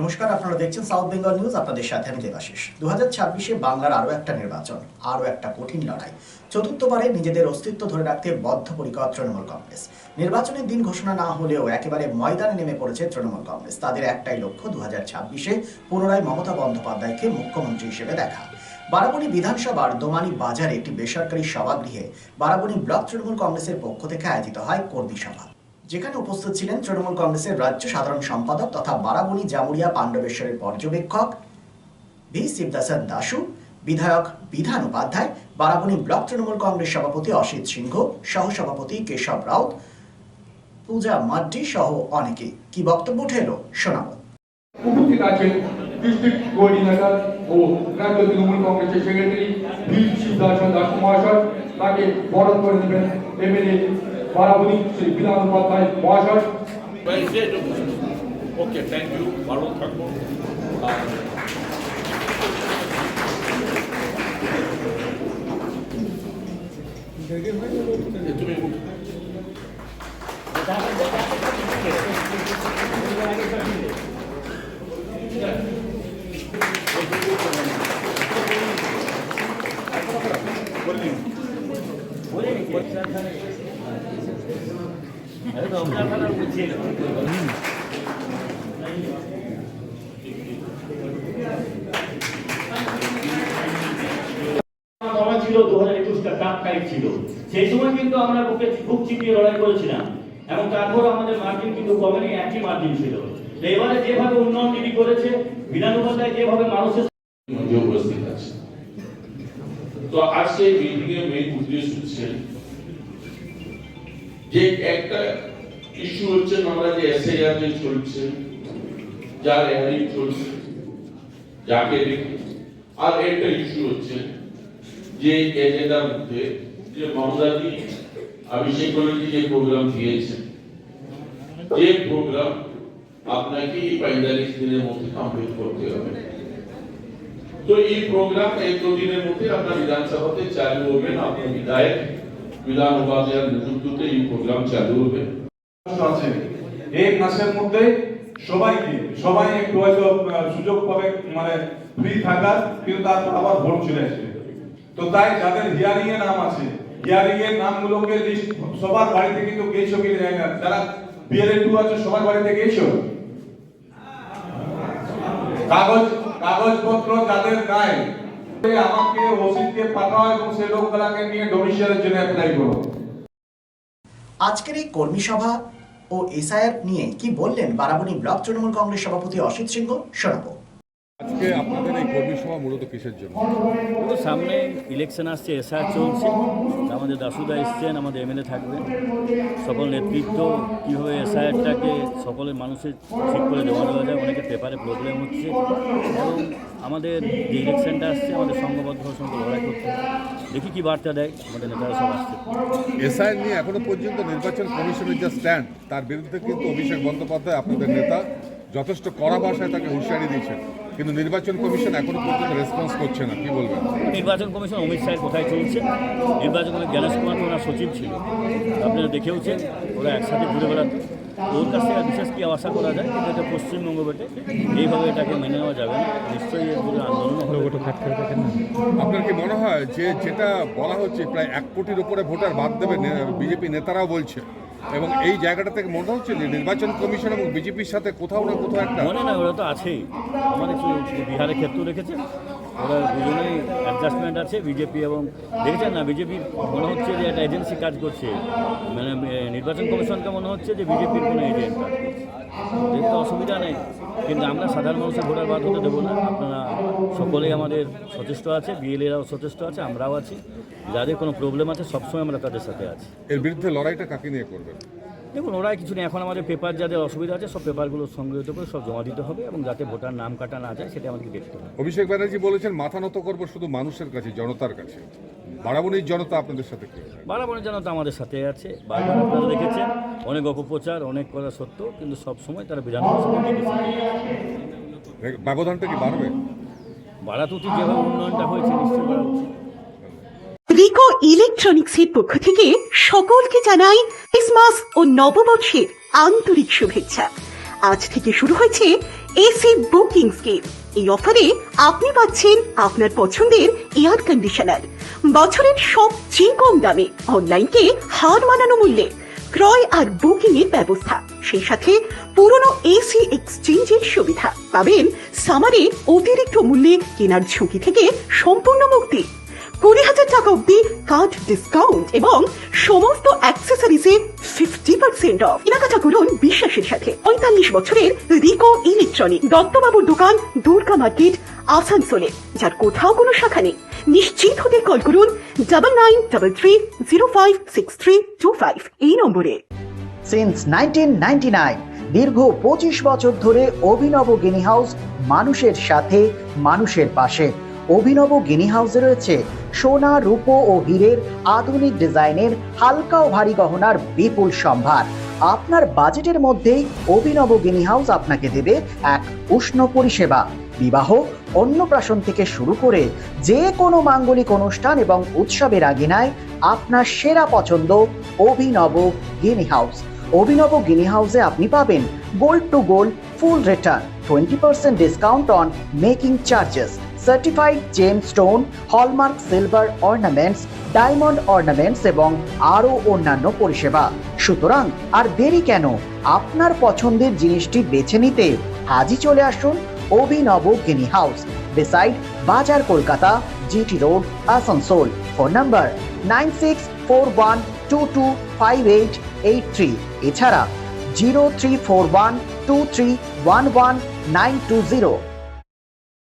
নমস্কার, আপনারা দেখছেন সাউথ বেঙ্গল নিউজ আপনাদের সাথে আমি দেবাশিস। দু হাজার ছাব্বিশে বাংলার আরও একটা নির্বাচন, আরও একটা কঠিন লড়াই। চতুর্থবারে নিজেদের অস্তিত্ব ধরে রাখতে বদ্ধপরিকর তৃণমূল কংগ্রেস। নির্বাচনের দিন ঘোষণা না হলেও একেবারে ময়দানে নেমে পড়েছে তৃণমূল কংগ্রেস। তাদের একটাই লক্ষ্য দু হাজার ছাব্বিশে পুনরায় মমতা বন্দ্যোপাধ্যায়কে মুখ্যমন্ত্রী হিসেবে দেখা। বারাবণী বিধানসভার দোমানি বাজারে একটি বেসরকারি সভাগৃহে বারাবণী ব্লক তৃণমূল কংগ্রেসের পক্ষ থেকে আয়োজিত হয় কর্মী সভা। যেখানে উপস্থিত ছিলেন তৃণমূল কংগ্রেসের রাজ্য সাধারণ সম্পাদক তথা বারাবণী জামুরিয়া পাণ্ডবেশ্বরের পর্যবেক্ষক ভি শিবদাসন দাসু বিধায়ক বিধান উপাধ্যায়, বারাবণী ব্লক তৃণমূল কংগ্রেস সভাপতি অসিত সিংহ, সহসভাপতি কেশব রাউত, পূজা মাড্ডি সহ অনেকে। কি বক্তব্য উঠে এলো, শোনাবো। উপস্থিত আছেন ডিস্ট্রিক্ট কোঅর্ডিনেটর ও রাজ্য তৃণমূল কংগ্রেসের সেক্রেটারি বীর শিবদাসন দাস মহাশয় তাকে বরণ করে নেবেন এমএলএ বারাবণী শ্রী বিধান উপাধ্যায় মহাশয় ওকে থ্যাংক ইউ ভালো থাকব আর এ তুমি সভা ছিল দু হাজার একুশটা টাইট ছিল। সেই সময় কিন্তু আমরা বুকে বুক চিপিয়ে লড়াই করেছিলাম। এবং তারপর আমাদের মার্জিন কিন্তু কমেনি, একই মার্জিন ছিল। এবারে যেভাবে উন্নয়ন দিদি করেছে, বিধান যেভাবে মানুষের উপস্থিত আছে। তো আজকে মিটিং এর মেইন উদ্দেশ্য হচ্ছে যে একটা ইস্যু হচ্ছে আমরা যে এসআইআর যে চলছে, যার হেয়ারিং চলছে, যাকে দেখে আর একটা ইস্যু হচ্ছে যে এজেন্ডার মধ্যে যে মমতাদি অভিষেক ব্যানার্জি যে প্রোগ্রাম দিয়েছে, যে প্রোগ্রাম আপনাকে এই পঁয়তাল্লিশ দিনের মধ্যে কমপ্লিট করতে হবে। তো এই প্রোগ্রাম এক দু দিনের মধ্যে আপনার বিধানসভাতে চালু হবে আপনার বিধায়ক। বিধান উপাধ্যায়ের নেতৃত্বে এই প্রোগ্রাম চালু হবে। এই মাসের মধ্যে সবাইকে, সবাই একটু হয়তো সুযোগ পাবে মানে ফ্রি থাকার, কিন্তু তারপর আবার ভোট চলে আসবে। তো তাই যাদের হিয়ারিং এর নাম আছে হিয়ারিং এর নামগুলোকে লিস্ট সবার বাড়িতে কিন্তু গেছো কি যায় না, যারা বিএলএ টু আছে, সবার বাড়িতে গেছো? কাগজ, কাগজপত্র যাদের নাই আমাকে ওসিকে পাঠাও এবং সেই লোকগুলাকে নিয়ে ডোমিসিয়ালের জন্য অ্যাপ্লাই করো। আজকের এই কর্মী সভা ও এসআইআর নিয়ে কি বললেন বারাবণী ব্লক তৃণমূল কংগ্রেস সভাপতি অসিত সিংহ, শোনাবো। আজকে আপনাদের এই কর্মী সভা মূলত কিসের জন্য? সামনে ইলেকশন আসছে এসআর চলছে। আমাদের দাসুদা এসছেন আমাদের এমএলএ থাকবেন। সকল নেতৃত্ব কীভাবে এসআইআরটাকে সকলের মানুষের ঠিক করে দেওয়া দেওয়া যায় অনেকের পেপারে প্রবলেম হচ্ছে। এবং আমাদের যে ইলেকশনটা আসছে আমাদের সংঘবদ্ধ সঙ্গে লড়াই করতে। দেখি কী বার্তা দেয় আমাদের নেতারা সব আসছে। এসআইআর নিয়ে এখনও পর্যন্ত নির্বাচন কমিশনের যে স্ট্যান্ড তার বিরুদ্ধে কিন্তু অভিষেক বন্দ্যোপাধ্যায় আপনাদের নেতা যথেষ্ট কড়া ভাষায় তাকে হুঁশিয়ারি দিয়েছেন। কিন্তু নির্বাচন কমিশন এখনও পর্যন্ত রেসপন্স করছে না কি বলবেন? নির্বাচন কমিশন অমিত শাহের কোথায় চলছে। নির্বাচন কমিশন জ্ঞানেশ কুমার তো ওনার সচিব ছিল। আপনারা দেখেওছেন ওরা একসাথে ঘুরে বেড়াতো ওর কাছ থেকে বিশেষ কি আশা করা যায়? কিন্তু এটা পশ্চিমবঙ্গ বেটে এইভাবে এটাকে মেনে নেওয়া যাবে না। নিশ্চয়ই এর বিরুদ্ধে আন্দোলন আপনার কি মনে হয় যে যেটা বলা হচ্ছে প্রায় এক কোটির উপরে ভোটার বাদ দেবে বিজেপি নেতারাও বলছে এবং এই জায়গাটা থেকে মনে হচ্ছে যে নির্বাচন কমিশন এবং বিজেপির সাথে কোথাও না কোথাও একটা মনে না ওরা তো আছেই। মানে কি বিহারের ক্ষেত্রেও রেখেছে ওরা দুজনেই অ্যাডজাস্টমেন্ট আছে, বিজেপি এবং দেখেছেন না, বিজেপি মনে হচ্ছে যে একটা এজেন্সি কাজ করছে। মানে নির্বাচন কমিশনকে মনে হচ্ছে যে বিজেপির কোনো এজেন্ট দেখতে অসুবিধা নেই। কিন্তু আমরা সাধারণ মানুষের ভোটার বাদ হতে দেবো না। আপনারা সকলেই আমাদের সচেষ্ট আছে বিএলএরাও সচেষ্ট আছে আমরাও আছি। যাদের কোনো প্রবলেম আছে সবসময় আমরা তাদের সাথে আছি। এর বিরুদ্ধে লড়াইটা কাকে নিয়ে করবেন? দেখুন ওরাই কিছু নেই। এখন আমাদের পেপার যাদের অসুবিধা আছে সব পেপারগুলো সংগৃহীত করে সব জমা দিতে হবে এবং যাতে ভোটার নাম কাটা না যায় সেটা আমাদেরকে দেখতে হবে। অভিষেক ব্যানার্জি বলেছেন মাথা নত করব শুধু মানুষের কাছে জনতার কাছে। বাড়াবনির জনতা আপনাদের সাথে? বারাবণের জন্য তো আমাদের সাথে আছে। বারবার আপনারা দেখেছেন অনেক অপপ্রচার অনেক কথা সত্ত্বেও কিন্তু সব সময় তারা ব্যবধানটা কি বাড়বে? বাড়াতে উচিত যেভাবে উন্নয়নটা হয়েছে নিশ্চয়ই বাড়া উচিত রিকো ইলেকট্রনিক্সের পক্ষ থেকে সকলকে জানাই ক্রিসমাস ও নববর্ষের আন্তরিক শুভেচ্ছা। আজ থেকে শুরু হয়েছে এসি বুকিং স্কিম এই অফারে আপনি পাচ্ছেন আপনার পছন্দের এয়ার কন্ডিশনার। বছরের সবচেয়ে কম দামে অনলাইনকে হার মানানো মূল্যে ক্রয় আর বুকিং এর ব্যবস্থা। সেই সাথে পুরনো এসি এক্সচেঞ্জের সুবিধা। পাবেন সামারে অতিরিক্ত মূল্যে কেনার ঝুঁকি থেকে সম্পূর্ণ মুক্তি। কুড়ি হাজার টাকা অব্দি কার্ড ডিসকাউন্ট এবং সমস্ত অ্যাক্সেসরিজে ফিফটি পার্সেন্ট অফ কেনাকাটা করুন বিশ্বাসের সাথে। পঁয়তাল্লিশ বছরের রিকো ইলেকট্রনিক। দত্তবাবুর দোকান, দুর্গা মার্কেট, আসানসোলে। যার কোথাও কোনো শাখা নেই। নিশ্চিত হতে কল করুন double nine double three zero five six three two five এই নম্বরে। সিন্স নাইনটিন দীর্ঘ পঁচিশ বছর ধরে অভিনব গিনি হাউস মানুষের সাথে, মানুষের পাশে। অভিনব গিনি হাউসে রয়েছে সোনা, রূপো ও হীরের আধুনিক ডিজাইনের হালকা ও ভারী গহনার বিপুল সম্ভার। আপনার বাজেটের মধ্যেই অভিনব গিনি হাউস আপনাকে দেবে এক উষ্ণ পরিষেবা। বিবাহ অন্নপ্রাশন থেকে শুরু করে যে কোনো মাঙ্গলিক অনুষ্ঠান এবং উৎসবের আগিনায় আপনার সেরা পছন্দ অভিনব গিনি হাউস। অভিনব গিনি হাউসে আপনি পাবেন gold to gold, full return twenty percent discount on making charges certified gemstone hallmark silver ornaments diamond ornaments এবং আরও অন্যান্য পরিষেবা। সুতরাং আর দেরি কেন? আপনার পছন্দের জিনিসটি বেছে নিতে আজই চলে আসুন অভিনব Guinea House beside Bazar Kolkata GT Road Asansol phone number nine six four one two two five eight eight three এছাড়া zero three four one two three one one nine two zero